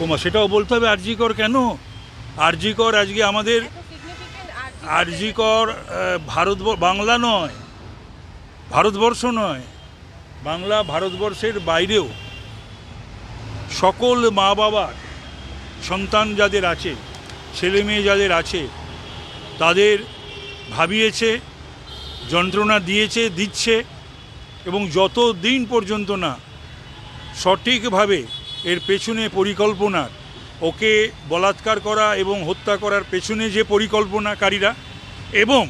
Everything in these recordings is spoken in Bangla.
ওমা সেটাও বলতে হবে আরজিকর কেন? আরজিকর আজকে আমাদের significant আরজিকর ভারত বাংলা নয় ভারতবর্ষ নয় বাংলা ভারতবর্ষের বাইরেও সকল মা বাবার সন্তান যাদের আছে ছেলে মেয়ে যাদের আছে তাদের ভাবিয়েছে যন্ত্রণা দিয়েছে দিচ্ছে এবং যত দিন পর্যন্ত না সঠিকভাবে এর পেছনে পরিকল্পনার ওকে বলাৎকার করা এবং হত্যা করার পেছনে যে পরিকল্পনাকারীরা, এবং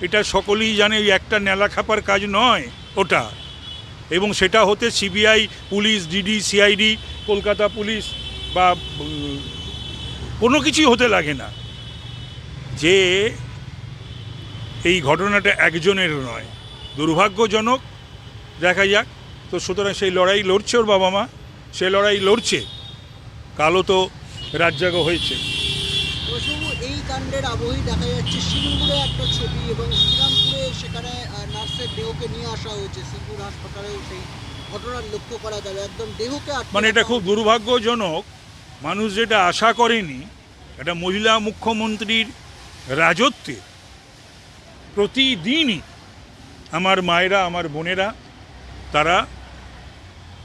এটা সকলেই জানে ওই একটা নেলা খাপার কাজ নয় ওটা, এবং সেটা হতে CBI, police, DD, CID, Kolkata police বা কোনো কিছুই হতে লাগে না। যে এই ঘটনাটা একজনের নয়, দুর্ভাগ্যজনক, দেখা যাক। তো সুতরাং সেই লড়াই লড়ছে ওর বাবা মা। সে লড়াই লড়ছে কালো তো রাজ্জাগো হয়েছে। এই কাণ্ডের আবহেই দেখা যাচ্ছে একটা ছবি এবং শ্রীরামপুরে সেখানে নার্সের দেহকে নিয়ে আসা হয়েছে। সিঙ্গুর হাসপাতালেও সেই ঘটনার লক্ষ্য করা গেল একদম দেহকে মানে এটা খুব দুর্ভাগ্যজনক মানুষ যেটা আশা করেনি এটা মহিলা মুখ্যমন্ত্রীর রাজত্বে প্রতিদিনই আমার মায়েরা আমার বোনেরা তারা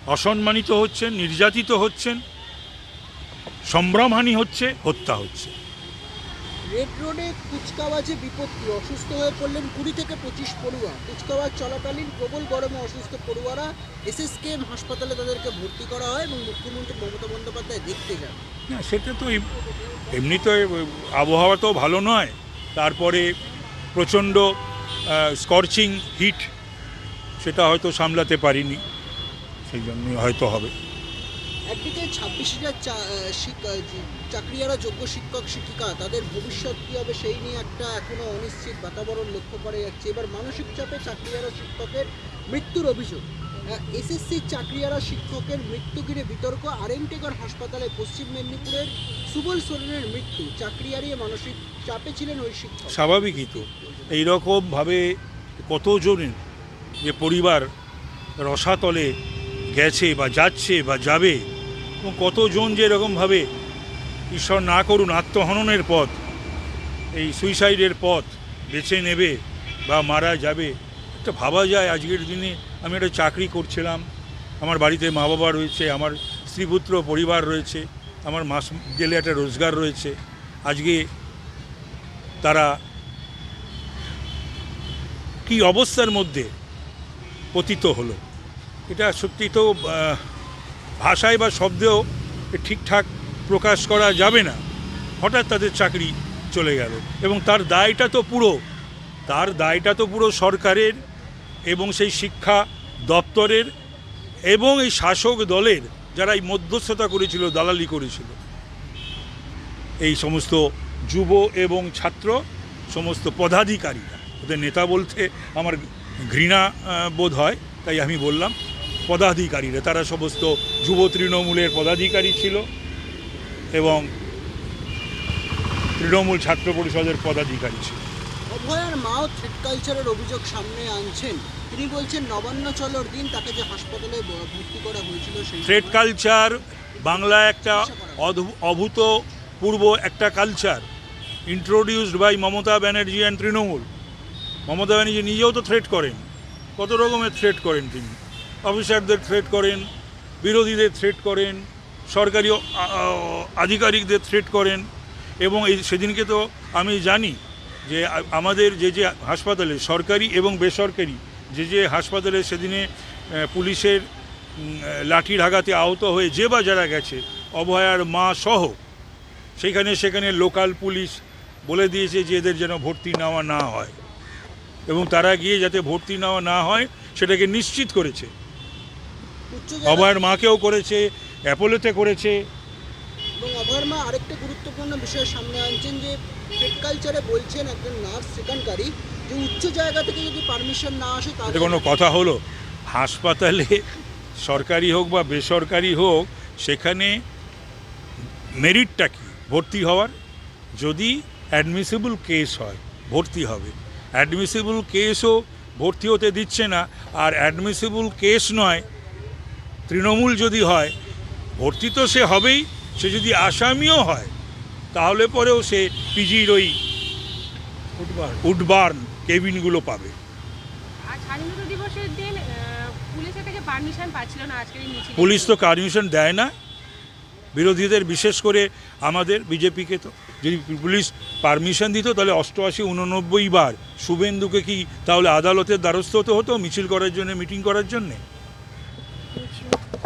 অসম্মানিত হচ্ছেন নির্যাতিত হচ্ছেন সম্ভ্রমহানি হচ্ছে হত্যা হচ্ছে। রেড রোডে কুচকাওয়াজে বিপত্তি অসুস্থ হয়ে পড়লেন কুড়ি থেকে পঁচিশ পড়ুয়া। কুচকাওয়াজ চলাকালীন প্রবল গরমে অসুস্থ পড়ুয়ারা এসএসকেএম হাসপাতালে তাদেরকে ভর্তি করা হয় এবং মুখ্যমন্ত্রী মমতা বন্দ্যোপাধ্যায় দেখতে যান। না সেটা তো এম- এমনি তো আবহাওয়া তো ভালো নয়। তারপরে প্রচণ্ড স্কর্চিং হিট সেটা হয়তো সামলাতে পারিনি। সেই জন্যই হয়তো হবে। একদিকে ছাব্বিশ হাজার চাকরিয়ারা যোগ্য শিক্ষক শিক্ষিকা তাদের ভবিষ্যৎ কী হবে সেই নিয়ে একটা এখনও অনিশ্চিত বাতাবরণ লক্ষ্য করা যাচ্ছে। এবার মানসিক চাপে চাকরিয়ারা শিক্ষকের মৃত্যুর অভিযোগ। এসএসসি চাকরিয়ারা শিক্ষকের মৃত্যু ঘিরে বিতর্ক। আরএনটেগর হাসপাতালে পশ্চিম মেদিনীপুরের সুবল সোরেনের মৃত্যু। চাকরি হারিয়ে মানসিক চাপে ছিলেন ওই শিক্ষক। স্বাভাবিকই তো। এইরকমভাবে কতজনের যে পরিবার রসাতলে গেছে বা যাচ্ছে বা যাবে, এবং কতজন যে এরকমভাবে ঈশ্বর না করুন আত্মহননের পথ, এই সুইসাইডের পথ বেছে নেবে বা মারা যাবে একটা ভাবা যায়। আজকের দিনে আমি একটা চাকরি করছিলাম, আমার বাড়িতে মা বাবা রয়েছে, আমার স্ত্রীপুত্র পরিবার রয়েছে, আমার মাস গেলে একটা রোজগার রয়েছে। আজকে তারা কি অবস্থার মধ্যে পতিত হলো? এটা সত্যি তো ভাষায় বা শব্দেও ঠিকঠাক প্রকাশ করা যাবে না। হঠাৎ তাদের চাকরি চলে গেল এবং তার দায়টা তো পুরো। তার দায়টা তো পুরো সরকারের এবং সেই শিক্ষা দপ্তরের এবং এই শাসক দলের যারা এই মধ্যস্থতা করেছিল, দালালি করেছিল। এই সমস্ত যুব এবং ছাত্র, সমস্ত পদাধিকারীরা, ওদের নেতা বলতে আমার ঘৃণা বোধ হয়, তাই আমি বললাম। পদাধিকারীরা তারা সমস্ত যুব তৃণমূলের পদাধিকারী ছিল এবং তৃণমূল ছাত্র পরিষদের পদাধিকারী ছিল। অভয়ার মাও থ্রেড কালচারের অভিযোগ সামনে আনছেন। তিনি বলছেন নবান্ন চলর দিন তাকে যে হাসপাতালে ভর্তি করা হয়েছিল সেই থ্রেড কালচার বাংলা একটা অদ্ভু- অভূতপূর্ব একটা culture. Introduced by Mamata Banerjee and Trinamool. Mamata Banerjee নিজেও তো থ্রেট করেন। কত রকমের থ্রেট করেন তিনি। অফিসারদের থ্রেট করেন, বিরোধীদের থ্রেট করেন, সরকারি আধিকারিকদের থ্রেট করেন। এবং এই সেদিনকে তো আমি জানি যে আমাদের যে যে হাসপাতালে সরকারি এবং বেসরকারি যে যে হাসপাতালে সেদিনে পুলিশের লাঠির আঘাতে আহত হয়ে যে বা যারা গেছে, অভয়ার মা সহ সেখানে সেখানে লোকাল পুলিশ বলে দিয়েছে যে এদের যেন ভর্তি নেওয়া না হয়। এবং তারা গিয়ে যাতে ভর্তি নেওয়া না হয়, সেটাকে নিশ্চিত করেছে। অভয়ের মাকেও করেছে অ্যাপোলোতে করেছে। এবং অভয়ার মা আরেকটা গুরুত্বপূর্ণ বিষয় সামনে আনছেন যে থ্রেড কালচারে বলছেন একজন নার্স সেখানকারই যে উচ্চ জায়গা থেকে যদি পারমিশন না আসে তাহলে কোনো কথা হলো? হাসপাতালে সরকারি হোক বা বেসরকারি হোক সেখানে মেরিটটা কি? ভর্তি হওয়ার? যদি অ্যাডমিসিবল কেস হয় ভর্তি হবে। অ্যাডমিসিবল কেসও ভর্তি হতে দিচ্ছে না আর অ্যাডমিসিবল কেস নয় তৃণমূল যদি হয় ভর্তি তো সে হবেই সে যদি আসামিও হয় তাহলে পরেও সে পিজির ওই উডবার্ন কেবিনগুলো পাবে। পুলিশ তো পারমিশন দেয় না। বিরোধীদের বিশেষ করে আমাদের বিজেপিকে তো। যদি পুলিশ পারমিশন দিত তাহলে অষ্টআশি উননব্বই বার শুভেন্দুকে কি তাহলে আদালতের দ্বারস্থ হতে হতো মিছিল করার জন্য মিটিং করার জন্যে? Geçiyor.